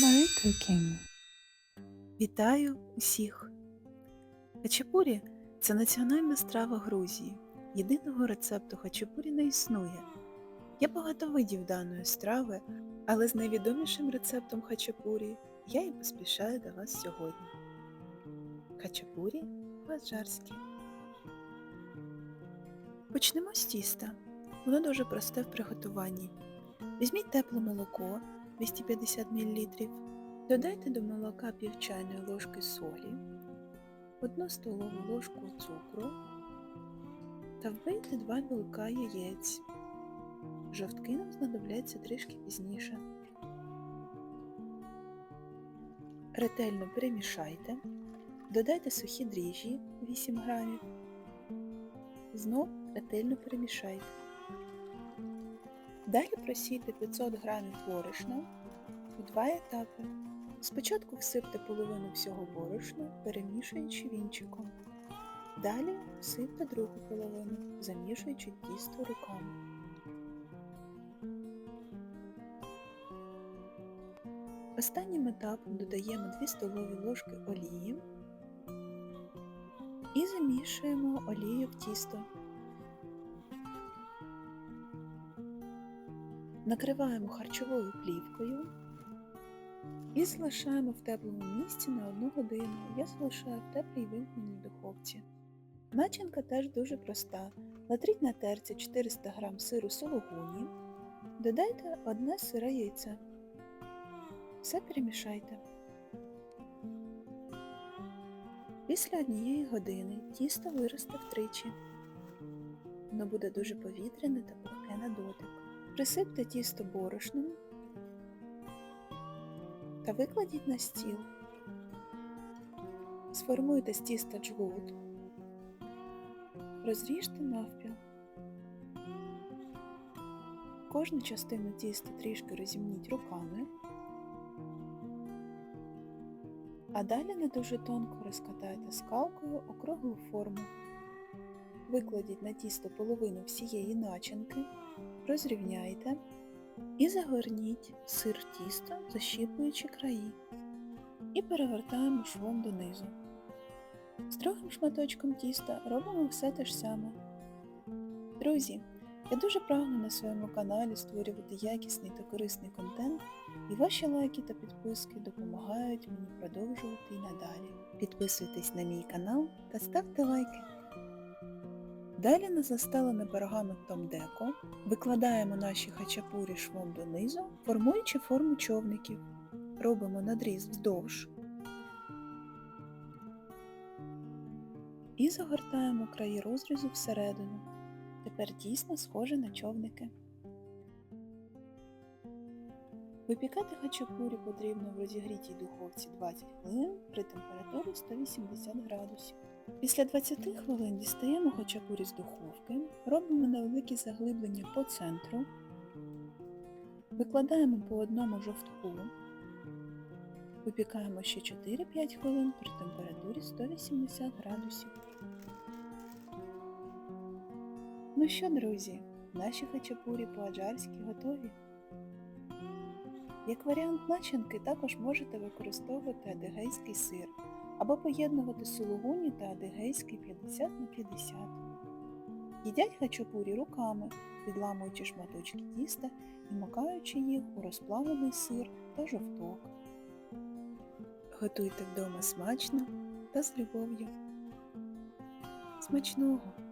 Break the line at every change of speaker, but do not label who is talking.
Marie Cooking.
Вітаю усіх! Хачапурі – це національна страва Грузії. Єдиного рецепту хачапурі не існує. Є багато видів даної страви, але з найвідомішим рецептом хачапурі я і поспішаю до вас сьогодні. Хачапурі по-аджарськи. Почнемо з тіста. Воно дуже просте в приготуванні. Візьміть тепле молоко 250 мл, Додайте до молока пів чайної ложки солі, 1 столову ложку цукру та вбийте 2 білка яєць. Жовтки нам знадобляться трішки пізніше. Ретельно перемішайте, додайте сухі дріжджі 8 грамів. Знов ретельно перемішайте. Далі просійте 500 грамів борошна у два етапи. Спочатку всипте половину всього борошна, перемішуючи вінчиком. Далі всипте другу половину, замішуючи тісто руками. Останнім етапом додаємо 2 столові ложки олії і замішуємо олію в тісто. Накриваємо харчовою плівкою і залишаємо в теплому місці на 1 годину. Я залишаю в теплій вимкненій духовці. Начинка теж дуже проста. Натріть на терці 400 г сиру сологуні, додайте одне сире яйце. Все перемішайте. Після однієї години тісто виросте втричі. Воно буде дуже повітряне та пухке на дотик. Присипте тісто борошном та викладіть на стіл. Сформуйте з тіста джгут, розріжте навпіл. Кожну частину тіста трішки розімніть руками, а далі не дуже тонко розкатайте скалкою округлу форму. Викладіть на тісто половину всієї начинки, розрівняйте і загорніть сир тіста, защіпуючи краї. І перевертаємо швом донизу. З другим шматочком тіста робимо все те ж саме. Друзі, я дуже прагну на своєму каналі створювати якісний та корисний контент, і ваші лайки та підписки допомагають мені продовжувати і надалі. Підписуйтесь на мій канал та ставте лайки. Далі на застелене пергаментом деко викладаємо наші хачапурі швом донизу, формуючи форму човників. Робимо надріз вздовж і загортаємо краї розрізу всередину. Тепер дійсно схоже на човники. Випікати хачапурі потрібно в розігрітій духовці 20 хвилин при температурі 180 градусів. Після 20 хвилин дістаємо хачапурі з духовки, робимо невеликі заглиблення по центру, викладаємо по одному жовтку, випікаємо ще 4-5 хвилин при температурі 180 градусів. Ну що, друзі, наші хачапурі по-аджарськи готові. Як варіант начинки також можете використовувати адигейський сир або поєднувати сулугуні та адигейський 50 на 50. Їдять хачапурі руками, відламуючи шматочки тіста і макаючи їх у розплавлений сир та жовток. Готуйте вдома смачно та з любов'ю. Смачного!